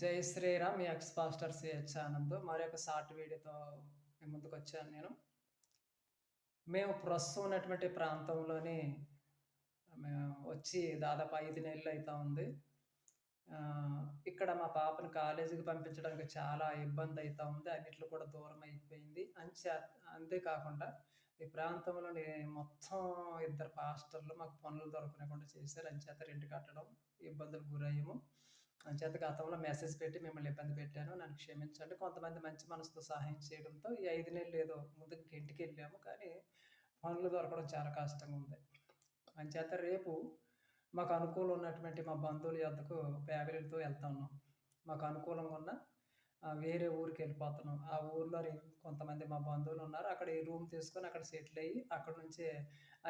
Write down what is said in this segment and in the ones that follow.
జై శ్రీరామ్ మీ ex pastor C H Anand. మరి ఒక షార్ట్ వీడియోతో మీ ముందుకు వచ్చాను నేను. మేము ప్రస్తుతం ఉన్నటువంటి ప్రాంతంలోని మేము వచ్చి దాదాపు ఐదు నెలలు అవుతా ఉంది. ఇక్కడ మా పాపని కాలేజీకి పంపించడానికి చాలా ఇబ్బంది అవుతా ఉంది. అన్నిట్లో కూడా దూరం అయిపోయింది. అంతే అంతేకాకుండా ఈ ప్రాంతంలోని మొత్తం ఇద్దరు పాస్టర్లు మాకు పనులు దొరకకుండా చేశారు. అంచేత రెంట్ కట్టడం ఇబ్బందులు గురయ్యాము. అంచేత గతంలో మెసేజ్ పెట్టి మిమ్మల్ని ఇబ్బంది పెట్టాను నన్ను క్షమించండి. కొంతమంది మంచి మనసుతో సహాయం చేయడంతో ఈ ఐదు నెలలు ఏదో ముందుకు ఇంటికి వెళ్ళాము. కానీ పనులు దొరకడం చాలా కష్టంగా ఉంది. అంచేత రేపు మాకు అనుకూలం ఉన్నటువంటి మా బంధువుల యొద్దకు ఫ్యామిలీతో వెళ్తా ఉన్నాం. మాకు అనుకూలంగా ఉన్న వేరే ఊరికి వెళ్ళిపోతున్నాం. ఆ ఊర్లో కొంతమంది మా బంధువులు ఉన్నారు. అక్కడ ఈ రూమ్ తీసుకొని అక్కడ సెటిల్ అయ్యి అక్కడ నుంచే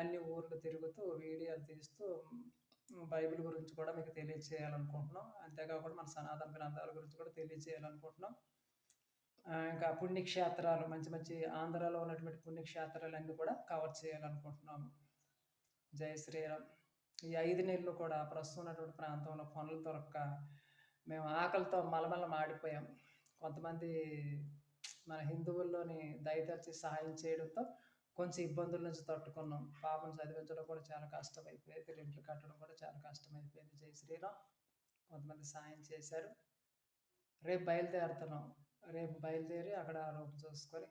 అన్ని ఊర్లు తిరుగుతూ వీడియోలు తీస్తూ బైబిల్ గురించి కూడా మీకు తెలియజేయాలనుకుంటున్నాం అంతేకాకుండా మన సనాతన గ్రంథాల గురించి కూడా తెలియజేయాలనుకుంటున్నాం ఇంకా పుణ్యక్షేత్రాలు మంచి మంచి ఆంధ్రాలో ఉన్నటువంటి పుణ్యక్షేత్రాలు అన్నీ కూడా కవర్ చేయాలనుకుంటున్నాము. జై శ్రీరామ్. ఈ ఐదు నెలలు కూడా ప్రస్తుతం ఉన్నటువంటి ప్రాంతంలో పనులు దొరక్క మేము ఆకలితో మలమల మాడిపోయాం కొంతమంది మన హిందువుల్లోని దయతర్చి సహాయం చేయడంతో కొంచెం ఇబ్బందుల నుంచి తట్టుకున్నాం. పాపను చదివించడం కూడా చాలా కష్టం అయిపోయింది రెంట్లు కట్టడం కూడా చాలా కష్టమైపోయింది. జై శ్రీరామ్. కొంతమంది సాయం చేశారు. రేపు బయలుదేరుతున్నాం. రేపు బయలుదేరి అక్కడ రూమ్ చూసుకొని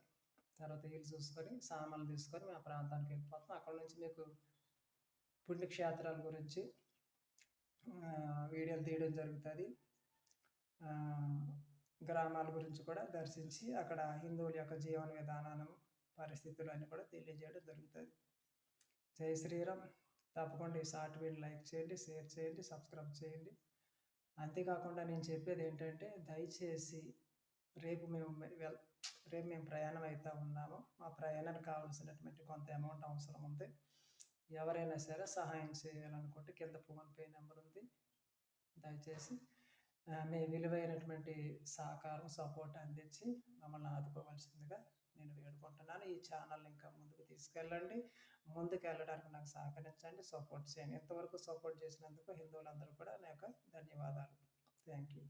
తర్వాత ఇల్లు చూసుకొని సామాన్లు తీసుకొని మా ప్రాంతానికి వెళ్ళిపోతాం అక్కడ నుంచి మీకు పుణ్యక్షేత్రాల గురించి వీడియోలు తీయడం జరుగుతుంది. గ్రామాల గురించి కూడా దర్శించి అక్కడ హిందువుల యొక్క జీవన విధానాన్ని పరిస్థితులు అన్నీ కూడా తెలియజేయడం జరుగుతుంది. జై శ్రీరామ్. తప్పకుండా ఈ షార్ట్ వీడియో లైక్ చేయండి షేర్ చేయండి సబ్స్క్రైబ్ చేయండి. అంతేకాకుండా నేను చెప్పేది ఏంటంటే దయచేసి రేపు మేము వెల్ రేపు మేము ప్రయాణం అవుతూ ఉన్నాము. మా ప్రయాణానికి కావాల్సినటువంటి కొంత అమౌంట్ అవసరం ఉంది. ఎవరైనా సరే సహాయం చేయాలనుకుంటే కింద ఫోన్పే నెంబర్ ఉంది. దయచేసి మీ విలువైనటువంటి సహకారం సపోర్ట్ అందించి మమ్మల్ని ఆదుకోవాల్సిందిగా నేను వేడుకుంటున్నాను. ఈ ఛానల్ ఇంకా ముందుకు తీసుకెళ్ళండి. ముందుకు వెళ్ళడానికి నాకు సహకరించండి సపోర్ట్ చేయండి. ఇంతవరకు సపోర్ట్ చేసినందుకు హిందువులందరూ కూడా నా యొక్క ధన్యవాదాలు. Thank you